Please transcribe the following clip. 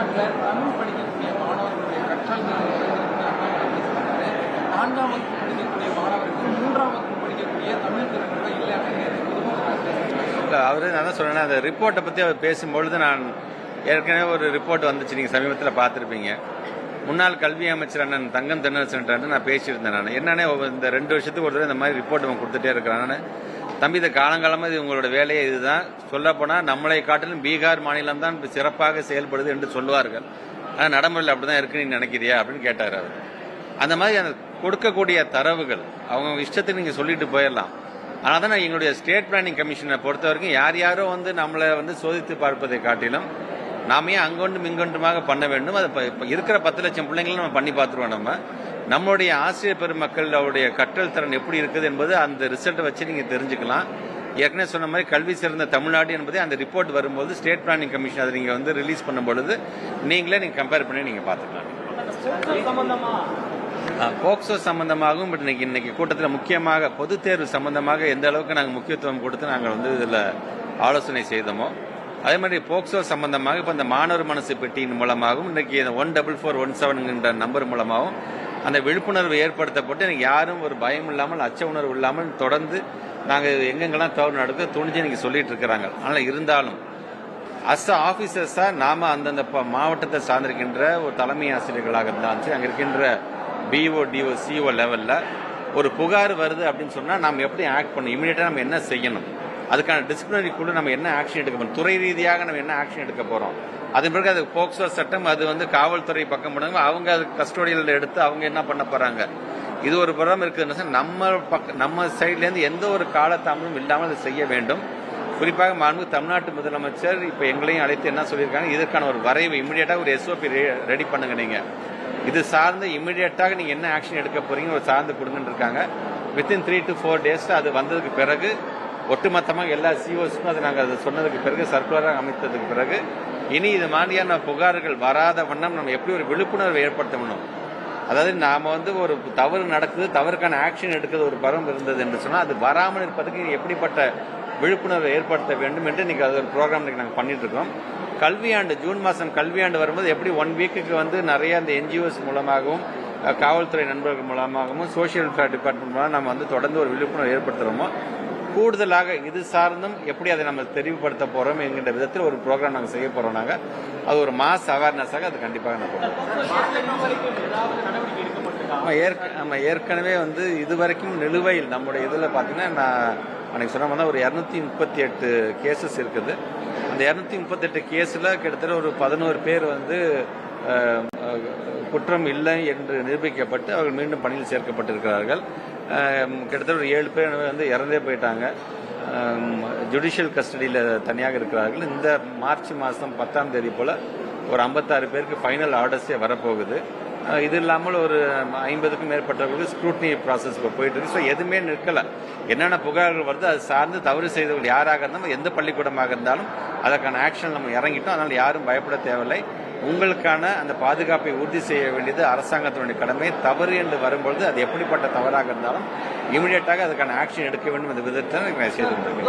தமிழ்நாட்டில் தமிழ் படிக்கக்கூடிய மாணவர்களுடைய கற்றல்கள் நான்காம் வகுப்பு படிக்கக்கூடிய மாணவர்கள் மூன்றாம் வகுப்பு படிக்கக்கூடிய தமிழ் திறன்கள் கூட இல்லை அப்படின்னு பொதுமக்கள் அவர் நான் தான் சொன்னேன் அந்த ரிப்போர்ட்டை பற்றி அவர் பேசும்பொழுது நான் ஏற்கனவே ஒரு ரிப்போர்ட் வந்துச்சு நீங்கள் சமீபத்தில் பார்த்துருப்பீங்க. முன்னாள் கல்வி அமைச்சர் அண்ணன் தங்கம் தென்னரசன்ட்டு நான் பேசியிருந்தேன் நான். என்னன்னே இந்த ரெண்டு வருஷத்துக்கு ஒரு தடவை இந்த மாதிரி ரிப்போர்ட் அவன் கொடுத்துட்டே இருக்கிறான். நான் தம்பி இது காலங்காலமாக இது உங்களோட வேலையே இதுதான். சொல்லப்போனால் நம்மளை காட்டிலும் பீகார் மாநிலம் தான் சிறப்பாக செயல்படுது என்று சொல்லுவார்கள். ஆனால் நடைமுறையில் அப்படி தான் இருக்குன்னு நீ நினைக்கிறியா அப்படின்னு கேட்டார் அவர். அந்த மாதிரி அந்த கொடுக்கக்கூடிய தரவுகள் அவங்க இஷ்டத்துக்கு நீங்கள் சொல்லிட்டு போயிடலாம். ஆனால் தான் எங்களுடைய ஸ்டேட் பிளானிங் கமிஷனை பொறுத்த வரைக்கும் யார் யாரோ வந்து நம்மளை வந்து சோதித்து பார்ப்பதை காட்டிலும் நாமே அங்கொண்டும் இங்கொண்டுமாக பண்ண வேண்டும். அது இப்போ இருக்கிற பத்து லட்சம் பிள்ளைங்களும் நம்ம பண்ணி பார்த்துருவோம் நம்ம. நம்மளுடைய ஆசிரியர் பெருமக்கள் அவருடைய கற்றல் திறன் எப்படி இருக்குது என்பது அந்த ரிசல்ட்டை வச்சு நீங்கள் தெரிஞ்சுக்கலாம். ஏற்கனவே சொன்ன மாதிரி கல்வி சிறந்த தமிழ்நாடு என்பதை அந்த ரிப்போர்ட் வரும்போது ஸ்டேட் பிளானிங் கமிஷன் அதை நீங்கள் வந்து ரிலீஸ் பண்ணும் பொழுது நீங்களே நீங்கள் கம்பேர் பண்ணி நீங்கள் பார்த்துக்கலாம். போக்சோ சம்பந்தமாகவும் பட் இன்னைக்கு இன்னைக்கு கூட்டத்தில் முக்கியமாக பொதுத் தேர்வு சம்பந்தமாக எந்த அளவுக்கு நாங்கள் முக்கியத்துவம் கொடுத்து நாங்கள் வந்து இதில் ஆலோசனை செய்தோமோ அதே மாதிரி போக்சோ சம்பந்தமாக இப்போ இந்த மாணவர் மனசு பெட்டியின் மூலமாகவும் இன்னைக்கு இந்த ஒன் டபுள் ஃபோர் ஒன் செவன்கின்ற நம்பர் மூலமாகவும் அந்த விழிப்புணர்வு ஏற்படுத்தப்பட்டு எனக்கு யாரும் ஒரு பயம் இல்லாமல் அச்ச உணர்வு இல்லாமல் தொடர்ந்து நாங்கள் எங்கெங்கெல்லாம் தவறு நடக்குது துணிஞ்சு இன்றைக்கி சொல்லிட்டு இருக்கிறாங்க. ஆனால் இருந்தாலும் அஸ் ஆஃபீஸர்ஸாக நாம் அந்தந்த மாவட்டத்தை சார்ந்திருக்கின்ற ஒரு தலைமை ஆசிரியர்களாக இருந்தாலும் சரி அங்கே இருக்கின்ற பிஓ டிஓ சிஓ லெவலில் ஒரு புகார் வருது அப்படின்னு சொன்னால் நாம் எப்படி ஆக்ட் பண்ணணும்? இமீடியட்டாக நம்ம என்ன செய்யணும்? அதுக்கான டிசிப்ளினரி குழு நம்ம என்ன ஆக்ஷன் எடுக்க போறோம்? துறை ரீதியாக நம்ம என்ன ஆக்ஷன் எடுக்க போறோம்? அதன் பிறகு அது போக்சோ சட்டம் அது வந்து காவல்துறை பக்கம் பண்ணுங்க அவங்க அது கஸ்டோடியில் எடுத்து அவங்க என்ன பண்ண போறாங்க? இது ஒரு புறம் இருக்குதுன்னு நம்ம பக்க நம்ம சைட்ல இருந்து எந்த ஒரு காலத்தாமலும் இல்லாமல் அதை செய்ய வேண்டும். குறிப்பாக மாண்பு தமிழ்நாட்டு முதலமைச்சர் இப்போ எங்களையும் அழைத்து என்ன சொல்லியிருக்காங்க? இதற்கான ஒரு வரைவு இமீடியட்டாக ஒரு எஸ்ஓபி ரெடி பண்ணுங்க நீங்கள் இது சார்ந்து இமிடியேட்டாக நீங்கள் என்ன ஆக்ஷன் எடுக்க போறீங்க ஒரு சார்ந்து கொடுங்கன்னு இருக்காங்க. Within three to four days அது வந்ததுக்கு பிறகு ஒட்டுமொத்தமாக எல்லா சிஓஸ்க்கும் அதை நாங்கள் அதை சொன்னதுக்கு பிறகு சர்க்குலராக அமைத்ததுக்கு பிறகு இனி இது மாதிரியான புகார்கள் வராத வண்ணம் நம்ம எப்படி ஒரு விழிப்புணர்வை ஏற்படுத்தணும் அதாவது நாம் வந்து ஒரு தவறு நடக்குது தவறுக்கான ஆக்ஷன் எடுக்கிறது ஒரு பரம் இருந்தது என்று சொன்னால் அது வராமல் இருப்பதற்கு எப்படிப்பட்ட விழிப்புணர்வை ஏற்படுத்த வேண்டும் என்று இன்றைக்கி அது ஒரு ப்ரோக்ராம் இன்றைக்கி நாங்கள் பண்ணிட்டு இருக்கோம். கல்வியாண்டு ஜூன் மாதம் கல்வியாண்டு வரும்போது எப்படி ஒன் வீக்குக்கு வந்து நிறைய அந்த என்ஜிஓஸ் மூலமாகவும் காவல்துறை நண்பர்கள் மூலமாகவும் சோஷியல் வெல்ஃபேர் டிபார்ட்மெண்ட் மூலம் நம்ம வந்து தொடர்ந்து ஒரு விழிப்புணர்வு ஏற்படுத்துகிறோமோ கூடுதலாக இது சார்ந்தும் எப்படி அதை நம்ம தெரிவுபடுத்த போறோம் என்கின்ற விதத்தில் ஒரு ப்ரோக்ராம் நாங்கள் செய்ய போறோம் நாங்க. அது ஒரு மாஸ் அவேர்னஸாக அது கண்டிப்பாக நான் கொண்டு ஏற்க- நம்ம ஏற்கனவே வந்து இதுவரைக்கும் நிலுவையில் நம்முடைய இதில் பார்த்தீங்கன்னா நான் அன்னைக்கு சொன்ன மாதிரி ஒரு இரநூத்தி முப்பத்தி எட்டு கேசஸ் இருக்குது. அந்த இரநூத்தி முப்பத்தெட்டு கேஸில் கிட்டத்தட்ட ஒரு பதினோரு பேர் வந்து குற்றம் இல்லை என்று நிரூபிக்கப்பட்டு அவர்கள் மீண்டும் பணியில் சேர்க்கப்பட்டிருக்கிறார்கள். கிட்டத்தட்ட ஒரு ஏழு பேர் வந்து இறந்தே போயிட்டாங்க. ஜுடிஷியல் கஸ்டடியில் தனியாக இருக்கிறார்கள். இந்த மார்ச் மாதம் பத்தாம் தேதி போல் ஒரு ஐம்பத்தாறு பேருக்கு ஃபைனல் ஆர்டர்ஸே வரப்போகுது. இது இல்லாமல் ஒரு ஐம்பதுக்கும் மேற்பட்டவர்களுக்கு ஸ்க்ரூட்னி ப்ராசஸ் இப்போ போயிட்டு இருக்கு. ஸோ எதுவுமே நிற்கல. என்னென்ன புகார்கள் வருது அது சார்ந்து தவறு செய்தவர்கள் யாராக இருந்தாலும் எந்த பள்ளிக்கூடமாக இருந்தாலும் அதற்கான ஆக்ஷன் நம்ம இறங்கிட்டோம். அதனால் யாரும் பயப்பட தேவையில்லை. உங்களுக்கான அந்த பாதுகாப்பை உறுதி செய்ய வேண்டியது அரசாங்கத்தினுடைய கடமை. தவறு என்று வரும்பொழுது அது எப்படிப்பட்ட தவறாக இருந்தாலும் இமிடியேட்டாக அதுக்கான ஆக்ஷன் எடுக்க வேண்டும் என்ற விதத்தை நான் செய்து கொண்டிருக்கிறேன்.